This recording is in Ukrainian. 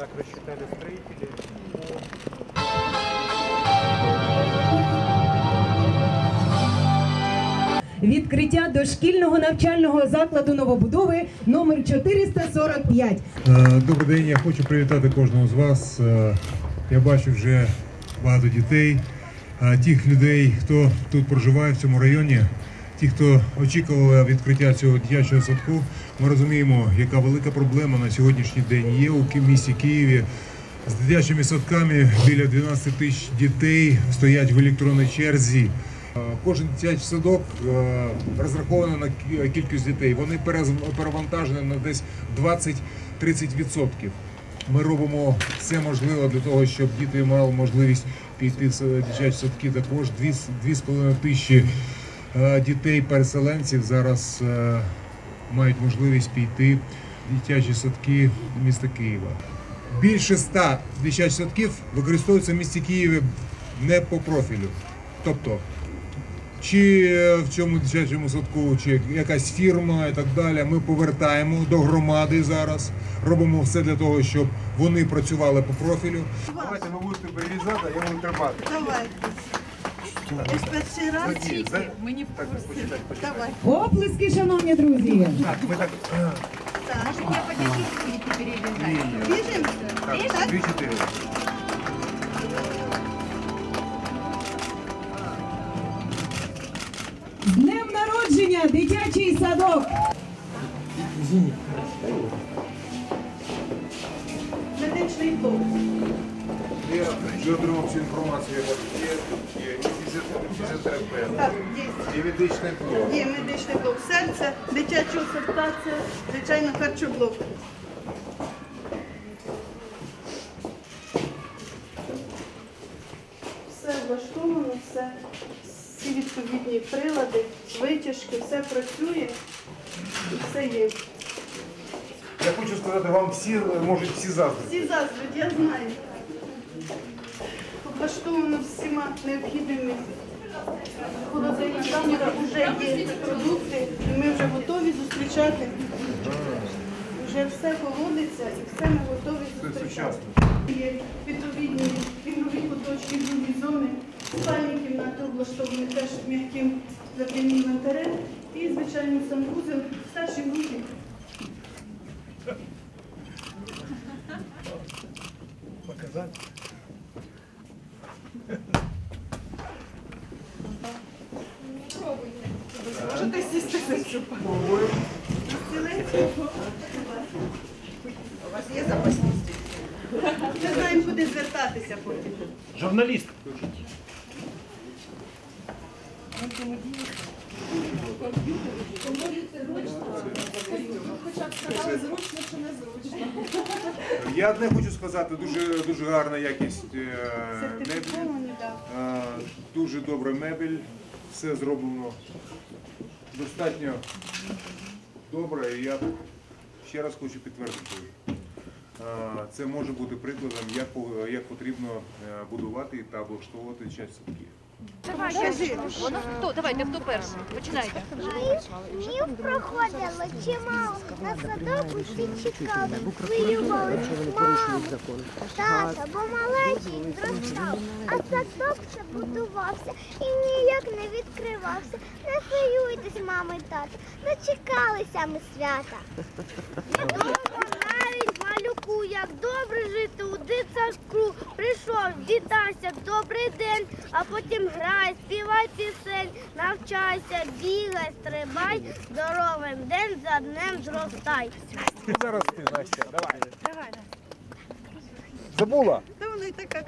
рассчитали строители Відкриття дошкільного навчального закладу новобудови номер 445. Е, Добрий день, я хочу привітати кожного з вас. Е, Я бачу вже багато дітей, е, тих людей, хто тут проживає в цьому районі, ті, хто очікували відкриття цього дитячого садку. Ми розуміємо, яка велика проблема на сьогоднішній день є у місті Києві. З дитячими садками біля 12 тисяч дітей стоять в електронній черзі. Е, Кожен дитячий садок е, розрахований на кількість дітей. Вони перевантажені на десь 20-30%. Ми робимо все можливе для того, щоб діти мали можливість піти в дитячі садки. Також 2,5 тисячі дітей-переселенців зараз е, мають можливість піти в дитячі садки міста Києва. Більше 100 дитячих садків використовуються в місті Києві не по профілю. Тобто чи е, в цьому дитячому садку, чи якась фірма і так далі. Ми повертаємо до громади зараз. Робимо все для того, щоб вони працювали по профілю. Давайте ви будете вирізати, а я буду тримати. Давайте. Я ж перший раз. Тоді, за- Так, почитайте, почитайте. Давай. Оплески, шановні друзі! Так, ви так. Так. Ні, ні. Біжимо? Так, дві-чотири. З днем народження, дитячий садок! Медичний Я отримав всю інформацію, є. Є фізіотерапевт, є. медичний блок. Є медичний блок серця, дитячого це, звичайно, харчоблок. Все влаштовано, все, всі відповідні прилади, витяжки, все працює і все є. Я хочу сказати, вам всі можуть всі заздрити. Всі заздрять, я знаю. Облаштовано всіма необхідними холодильниками, вже є продукти, і ми вже готові зустрічати. Вже все холодиться і все ми готові зустрічати. Є відповідні ігрові куточки, ігрові зони, спальні кімнати облаштовані теж м'яким запрямим інвентарем і, звичайно, санвузел старші групі. Показати? У вас є запасність? Ми знаємо, куди звертатися потім. Журналіст. Я одне хочу сказати, дуже, дуже гарна якість е, меблі. Е, Дуже добра мебель, все зроблено достатньо добре. І я ще раз хочу підтвердити. Це може бути прикладом, як, потрібно е, будувати та облаштовувати дитячі Воно хто? Давайте, хто перший? Починайте. Днів проходило чимало, на садок усі чекали, хвилювались маму, тата, бо маленький зростав, а садок все будувався і ніяк не відкривався. Не хвилюйтесь, мами і тата, дочекалися ми свята. Відомо як добре жити у дитсадку. Прийшов, вітайся, добрий день, а потім грай, співай пісень, навчайся, бігай, стрибай, здоровим день за днем зростай. Зараз ти, Настя, давай. Забула? Та вона і така.